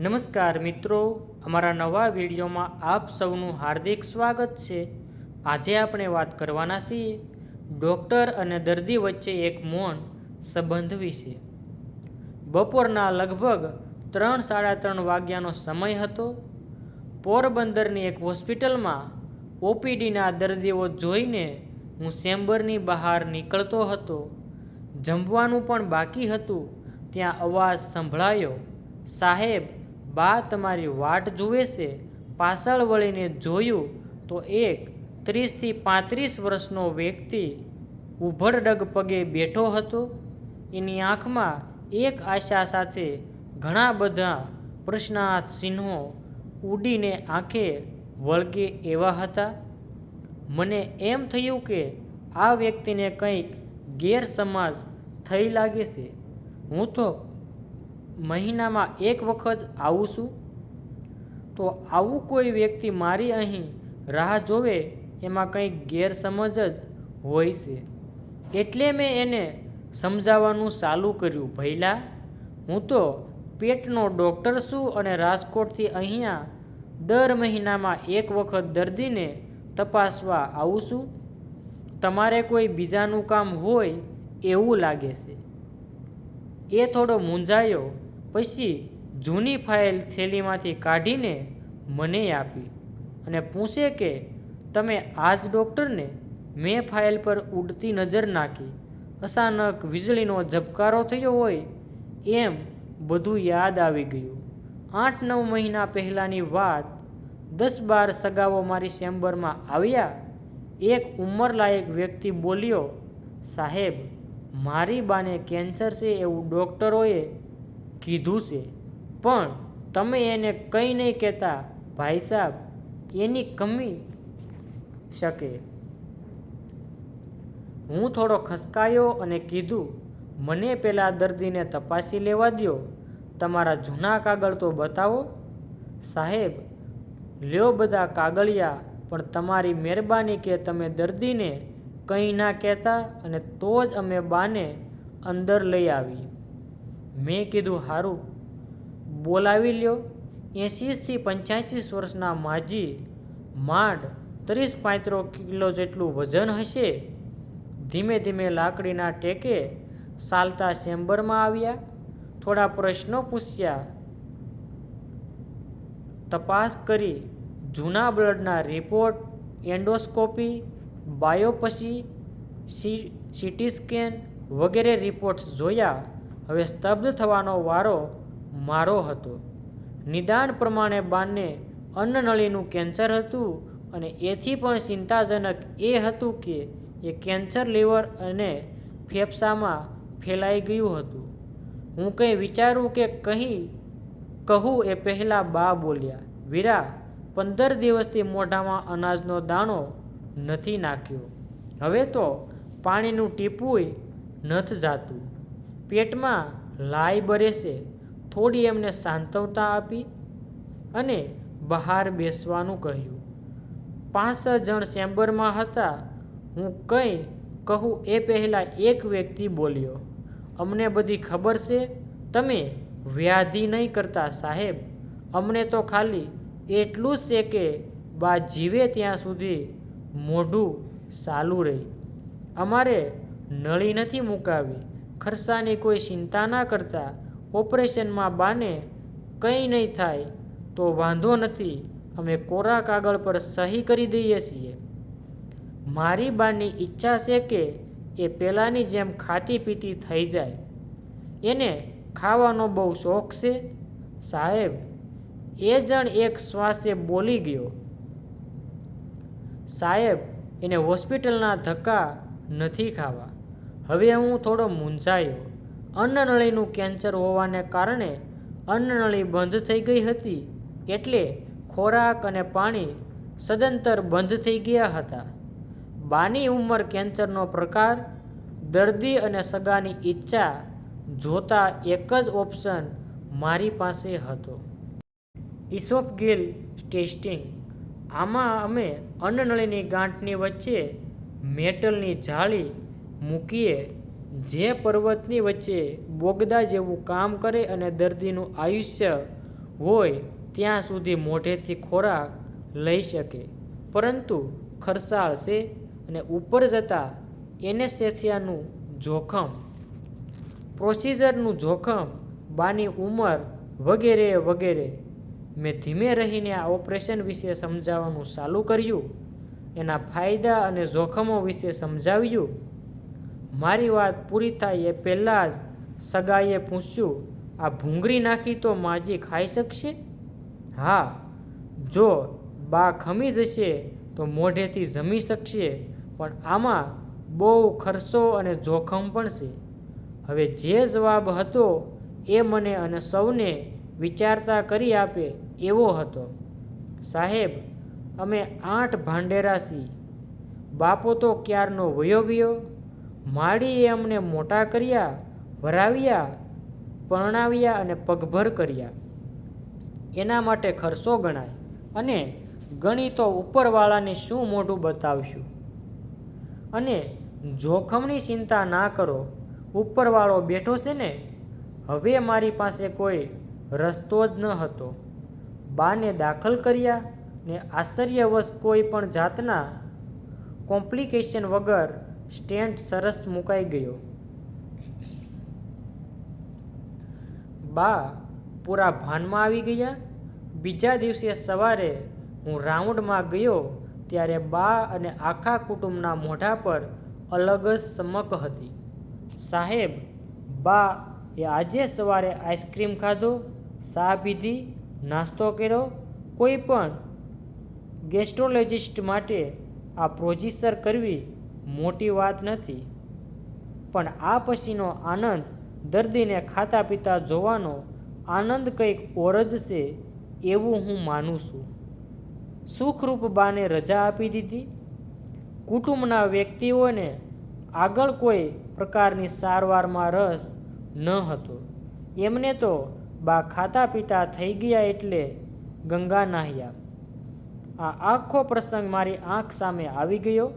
નમસ્કાર મિત્રો, અમારા નવા વિડીયોમાં આપ સૌનું હાર્દિક સ્વાગત છે. આજે આપણે વાત કરવાના છીએ ડૉક્ટર અને દર્દી વચ્ચે એક મૌન સંબંધ વિશે. બપોરના લગભગ ત્રણ સાડા ત્રણ વાગ્યાનો સમય હતો. પોરબંદરની એક હોસ્પિટલમાં ઓપીડીના દર્દીઓ જોઈને હું ચેમ્બરની બહાર નીકળતો હતો. જમવાનું પણ બાકી હતું. ત્યાં અવાજ સંભળાયો, સાહેબ બા તમારી વાટ જુએ છે, પાછળ વળીને જોયું તો એક ત્રીસથી પાંત્રીસ વર્ષનો વ્યક્તિ ઉભરડગ પગે બેઠો હતો. એની આંખમાં એક આશા સાથે ઘણા બધા પ્રશ્નાર્થ ચિહ્નો ઉડીને આંખે વળગે એવા હતા. મને એમ થયું કે આ વ્યક્તિને કંઈક ગેરસમાજ થઈ લાગે છે. હું તો મહિનામાં એક વખત આવું છું? તો આવું કોઈ વ્યક્તિ મારી અહીં રાહ જોવે એમાં કંઈક ગેરસમજ જ હોય છે. એટલે મેં એને સમજાવવાનું ચાલુ કર્યું ભૈલા હું તો પેટનો ડૉક્ટર છું અને રાજકોટથી અહીંયા દર મહિનામાં એક વખત દર્દીને તપાસવા આવું છું. તમારે કોઈ બીજાનું કામ હોય એવું લાગે છે. એ થોડો મૂંઝાયો પછી જૂની ફાઇલ થેલીમાંથી કાઢીને મને આપી અને પૂછે કે, તમે આ જ ડૉક્ટરને મેં ફાઇલ પર ઉડતી નજર નાખી. અચાનક વીજળીનો ઝબકારો થયો હોય. એમ બધું યાદ આવી ગયું. આઠ નવ મહિના પહેલાંની વાત દસ બાર સગાઓ મારી ચેમ્બરમાં આવ્યા. એક ઉંમરલાયક વ્યક્તિ બોલ્યો, સાહેબ, મારી બાને કેન્સર છે એવું ડૉક્ટરોએ કીધું છે. પણ તમે એને કંઈ નહીં કહેતા, ભાઈ સાહેબ એની કમી શકે. હું થોડો ખસકાયો અને કીધું, મને પેલા દર્દીને તપાસી લેવા દ્યો. તમારા જૂના કાગળ તો બતાવો. સાહેબ, લ્યો બધા કાગળિયા, પણ તમારી મહેરબાની કે તમે દર્દીને કંઈ ના કહેતા અને તો જ અમે બાને અંદર લઈ આવી. મેં કીધું સારું બોલાવી લ્યો. એંશીથી પંચ્યાસી વર્ષના માજી માંડ ત્રીસ પાંત્રો કિલો જેટલું વજન હશે, ધીમે ધીમે લાકડીના ટેકે ચાલતા ચેમ્બરમાં આવ્યા, થોડા પ્રશ્નો પૂછ્યા. તપાસ કરી, જૂના બ્લડના report, endoscopy, biopsy, C, CT scan વગેરે રિપોર્ટ્સ જોયા. હવે સ્તબ્ધ થવાનો વારો મારો હતો. નિદાન પ્રમાણે બાને અન્નનળીનું કેન્સર હતું અને એથી પણ ચિંતાજનક એ હતું કે એ કેન્સર લીવર અને ફેફસામાં ફેલાઈ ગયું હતું. હું કંઈ વિચારું કે કહી કહું એ પહેલાં બા બોલ્યા, વીરા, પંદર દિવસથી મોઢામાં અનાજનો દાણો નથી નાખ્યો. હવે તો પાણીનું ટીપુંય નથી જાતું. પેટમાં લાઈ બરેશે થોડી એમને સાંત્વતા આપી અને બહાર બેસવાનું કહ્યું. પાંચ જણ ચેમ્બરમાં હતા. હું કંઈ કહું એ પહેલાં એક વ્યક્તિ બોલ્યો, અમને બધી ખબર છે? તમે વ્યાધિ નહીં કરતા સાહેબ. અમને તો ખાલી એટલું જ છે કે બા જીવે ત્યાં સુધી મોઢું ચાલુ રહી. અમારે નળી નથી મુકાવી. ખર્ચાની કોઈ ચિંતા ના કરતા ઓપરેશનમાં બાને કંઈ નહીં થાય તો વાંધો નથી, અમે કોરા કાગળ પર સહી કરી દઈએ છીએ. મારી બાની ઈચ્છા છે કે એ પહેલાંની જેમ ખાતી પીતી થઈ જાય. એને ખાવાનો બહુ શોખ છે. સાહેબ, એ જણ એક શ્વાસે બોલી ગયો. સાહેબ, એને હોસ્પિટલના ધક્કા નથી ખાવા. હવે હું થોડો મૂંઝાયો. અન્નનળીનું કેન્સર હોવાને કારણે અન્નનળી બંધ થઈ ગઈ હતી એટલે ખોરાક અને પાણી સદંતર બંધ થઈ ગયા હતા. બાની ઉંમર કેન્સરનો પ્રકાર, દર્દી અને સગાની ઈચ્છા જોતા એક જ ઓપ્શન મારી પાસે હતો. Esophageal testing. આમાં અમે અન્નનળીની ગાંઠની વચ્ચે મેટલની જાળી મૂકીએ. જે પર્વતની વચ્ચે બોગદા જેવું કામ કરે અને દર્દીનું આયુષ્ય હોય, ત્યાં સુધી મોઢેથી ખોરાક લઈ શકે. પરંતુ ખરસાળ છે અને ઉપર જતાં એનેસ્થેસિયાનું જોખમ, પ્રોસિજરનું જોખમ, બાની ઉંમર વગેરે વગેરે. મેં ધીમે રહીને આ ઓપરેશન વિશે સમજાવવાનું ચાલુ કર્યું. એના ફાયદા અને જોખમો વિશે સમજાવ્યું. મારી વાત પૂરી થાય એ પહેલાં જ સગાઈએ પૂછ્યું, આ ભૂંગળી નાખી તો માજી ખાઈ શકશે? હા, જો બા ખમી જશે તો મોઢેથી જમી શકશે, પણ આમાં બહુ ખર્ચો અને જોખમ પણ છે. હવે જે જવાબ હતો એ મને અને સૌને વિચારતા કરી આપે એવો હતો. સાહેબ, અમે આઠ ભાંડેરા બાપો તો ક્યારનો વયો ગયો? માડીએ અમને મોટા કર્યા, વરાવ્યા, પરણાવ્યા અને પગભર કર્યા. એના માટે ખર્ચો ગણાય અને ગણી તો ઉપરવાળાને શું મોઢું બતાવશું? અને જોખમની ચિંતા ના કરો, ઉપરવાળો બેઠો છે ને, હવે મારી પાસે કોઈ રસ્તો જ ન હતો. બાને દાખલ કર્યા ને આશ્ચર્યવશ કોઈ પણ જાતના કોમ્પ્લિકેશન વગર સ્ટેન્ટ સરસ મુકાઈ ગયો. બા પૂરા ભાનમાં આવી ગયા. બીજા દિવસે સવારે હું રાઉન્ડમાં ગયો ત્યારે બા અને આખા કુટુંબના મોઢા પર અલગ જ ચમક હતી. સાહેબ, બા, એ આજે સવારે આઈસ્ક્રીમ ખાધો, ચા પીધી, નાસ્તો કર્યો? કોઈ પણ ગેસ્ટ્રોલોજિસ્ટ માટે આ પ્રોજિસર કરવી મોટી વાત નથી. પણ આ પછીનો આનંદ દર્દીને ખાતા પીતા જોવાનો આનંદ કંઈક ઓર જ છે એવું હું માનું છું. સુખરૂપ બાને રજા આપી દીધી. કુટુંબના વ્યક્તિઓને આગળ કોઈ પ્રકારની સારવારમાં રસ ન હતો. એમને તો બા ખાતા પીતા થઈ ગયા એટલે ગંગા નાહ્યા. આ આખો પ્રસંગ મારી આંખ સામે આવી ગયો.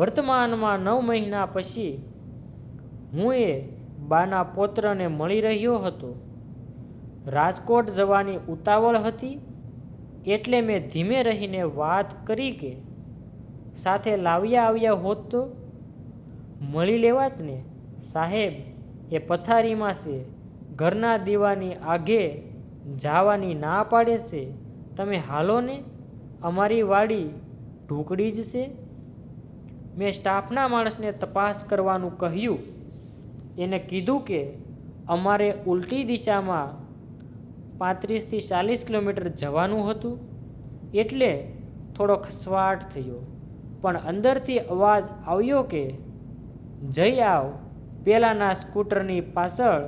વર્તમાનમાં નવ મહિના પછી હું એ બાના પોત્રને મળી રહ્યો હતો. રાજકોટ જવાની ઉતાવળ હતી એટલે મેં ધીમે રહીને વાત કરી કે સાથે લાવ્યા આવ્યા હોત તો મળી લેવાત ને? સાહેબ, એ પથારીમાં છે. ઘરના દીવાની આગે જવાની ના પાડે છે. તમે હાલો ને? અમારી વાડી ઢૂકડી જ છે. મેં સ્ટાફના માણસને તપાસ કરવાનું કહ્યું. એને કીધું કે અમારે ઉલટી દિશામાં પાંત્રીસથી ચાલીસ કિલોમીટર જવાનું હતું, એટલે થોડો ખસવાટ થયો. પણ અંદરથી અવાજ આવ્યો કે, જઈ આવ. પેલાના સ્કૂટરની પાછળ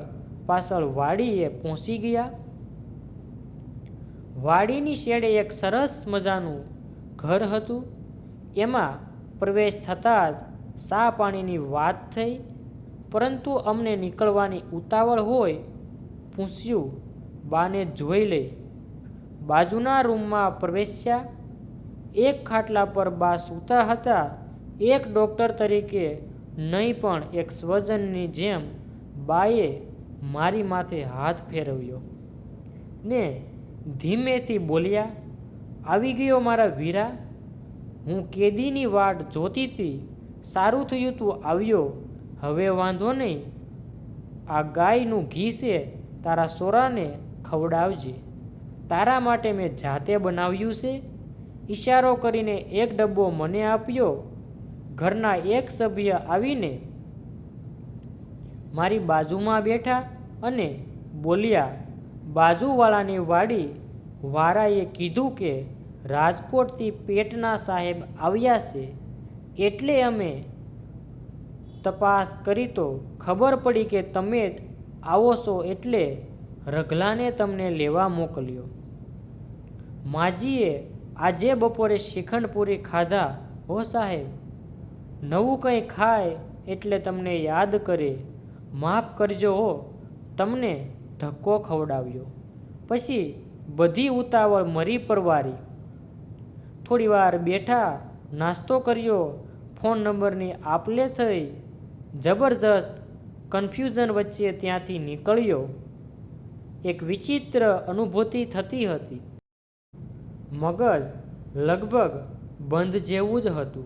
પાછળ વાડીએ પહોંચી ગયા. વાડીની શેડે એક સરસ મજાનું ઘર હતું. એમાં પ્રવેશ થતાં જ સા પાણીની વાત થઈ, પરંતુ અમને નીકળવાની ઉતાવળ હોય, પૂછ્યું, બાને જોઈ લઈ બાજુના રૂમમાં પ્રવેશ્યા, એક ખાટલા પર બા સૂતા હતા, એક ડૉક્ટર તરીકે નહીં પણ એક સ્વજનની જેમ બાએ મારી માથે હાથ ફેરવ્યો. ને ધીમેથી બોલ્યા, આવી ગયો મારા વીરા હું કેદીની વાટ જોતી સારું થયું તું આવ્યો. હવે વાંધો નહીં. આ ગાયનું ઘી છે, તારા સોરાને ખવડાવજે. તારા માટે મેં જાતે બનાવ્યું છે. ઈશારો કરીને એક ડબ્બો મને આપ્યો. ઘરના એક સભ્ય આવીને મારી બાજુમાં બેઠા અને બોલ્યા, બાજુવાળાની વાડી વારાએ કીધું કે રાજકોટથી પેટના સાહેબ આવ્યા છે એટલે અમે તપાસ કરી તો ખબર પડી કે તમે જ આવો છો એટલે રઘલાને તમને લેવા મોકલ્યો. માજીએ આજે બપોરે શ્રીખંડ ખાધા, હો સાહેબ? નવું કંઈ ખાય એટલે તમને યાદ કરે. માફ કરજો હો, તમને ધક્કો ખવડાવ્યો. પછી બધી ઉતાવળ મરી પરવારી. થોડીવાર બેઠા નાસ્તો કર્યો. ફોન નંબરની આપલે થઈ જબરજસ્ત કન્ફ્યુઝન વચ્ચે ત્યાંથી નીકળ્યો. એક વિચિત્ર અનુભૂતિ થતી હતી. મગજ લગભગ બંધ જેવું જ હતું.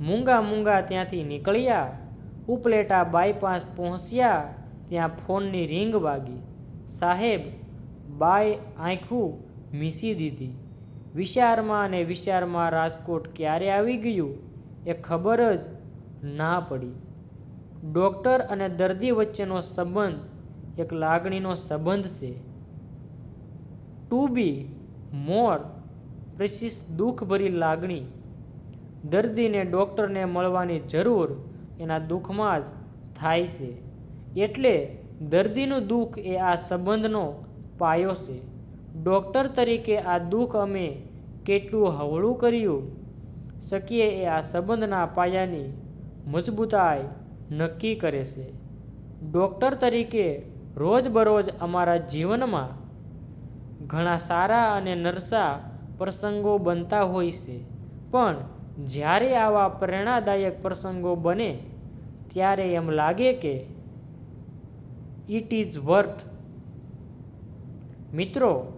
મૂંગા મૂંગા ત્યાંથી નીકળ્યા. ઉપલેટા બાયપાસ પહોંચ્યા ત્યાં ફોનની રિંગ વાગી. સાહેબ, બાય આંખું મીસી દીધી. વિચારમાં અને વિચારમાં રાજકોટ ક્યારે આવી ગયું એ ખબર જ ના પડી. ડૉક્ટર અને દર્દી વચ્ચેનો સંબંધ એક લાગણીનો સંબંધ છે. ટુ બી મોર પ્રેસિસ દુઃખભરી લાગણી. દર્દીને ડૉક્ટરને મળવાની જરૂર એના દુઃખમાં જ થાય છે. એટલે દર્દીનું દુઃખ એ આ સંબંધનો પાયો છે. ડૉક્ટર તરીકે આ દુઃખ અમે કેટલું હવળું કર્યું? શકીએ એ આ સંબંધના પાયાની મજબૂતાઈ નક્કી કરે છે. ડૉક્ટર તરીકે રોજબરોજ અમારા જીવનમાં ઘણા સારા અને નરસા પ્રસંગો બનતા હોય છે. પણ જ્યારે આવા પ્રેરણાદાયક પ્રસંગો બને, ત્યારે એમ લાગે કે ઇટ ઇઝ વર્થ મિત્રો